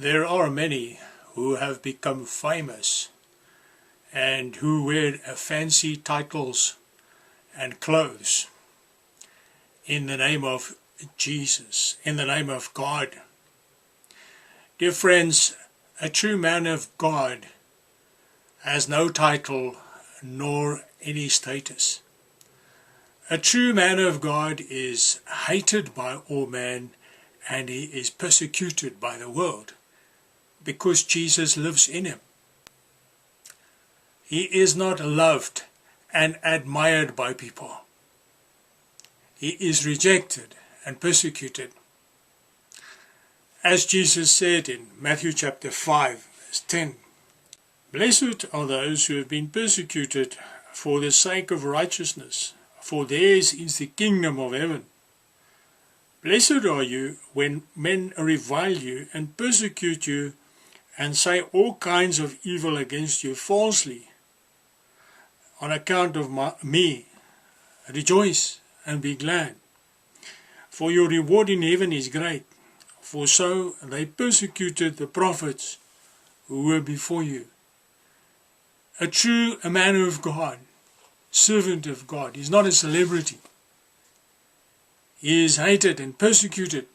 There are many who have become famous and who wear fancy titles and clothes in the name of Jesus, in the name of God. Dear friends, a true man of God has no title nor any status. A true man of God is hated by all men and he is persecuted by the world because Jesus lives in him. He is not loved and admired by people. He is rejected and persecuted. As Jesus said in Matthew chapter 5 verse 10, Blessed are those who have been persecuted for the sake of righteousness, for theirs is the kingdom of heaven. Blessed are you when men revile you and persecute you and say all kinds of evil against you falsely on account of my, me. Rejoice and be glad, for your reward in heaven is great, for so they persecuted the prophets who were before you. A true a man of God, servant of God, is not a celebrity. He is hated and persecuted.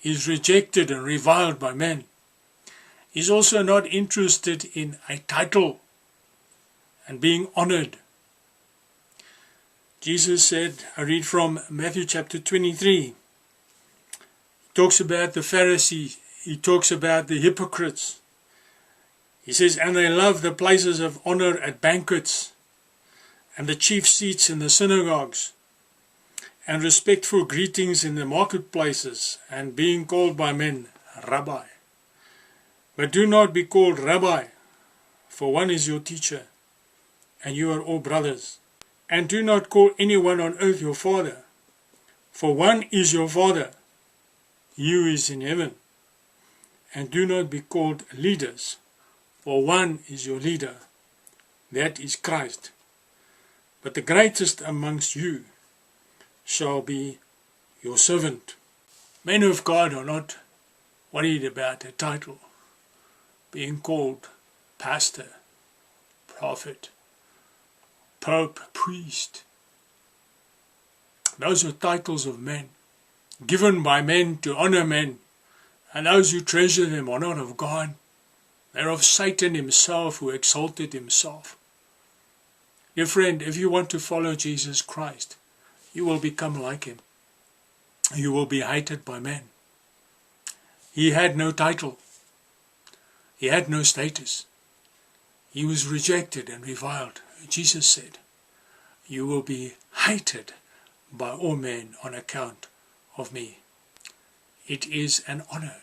He is rejected and reviled by men. He is also not interested in a title and being honored. Jesus said, I read from Matthew chapter 23. He talks about the Pharisees. He talks about the hypocrites. He says, and they love the places of honor at banquets and the chief seats in the synagogues and respectful greetings in the marketplaces and being called by men, Rabbi. But do not be called Rabbi, for one is your teacher, and you are all brothers. And do not call anyone on earth your father, for one is your father, you is in heaven. And do not be called leaders, for one is your leader, that is Christ. But the greatest amongst you shall be your servant. Men of God are not worried about a title being called pastor, prophet, pope, priest. Those are titles of men, given by men to honor men, and those who treasure them are not of God. They're of Satan himself who exalted himself. Dear friend, if you want to follow Jesus Christ, you will become like him. You will be hated by men. He had no title. He had no status. He was rejected and reviled. Jesus said, You will be hated by all men on account of me. It is an honor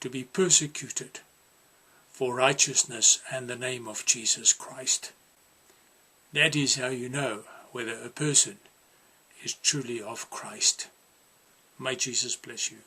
to be persecuted for righteousness and the name of Jesus Christ. That is how you know whether a person is truly of Christ. May Jesus bless you.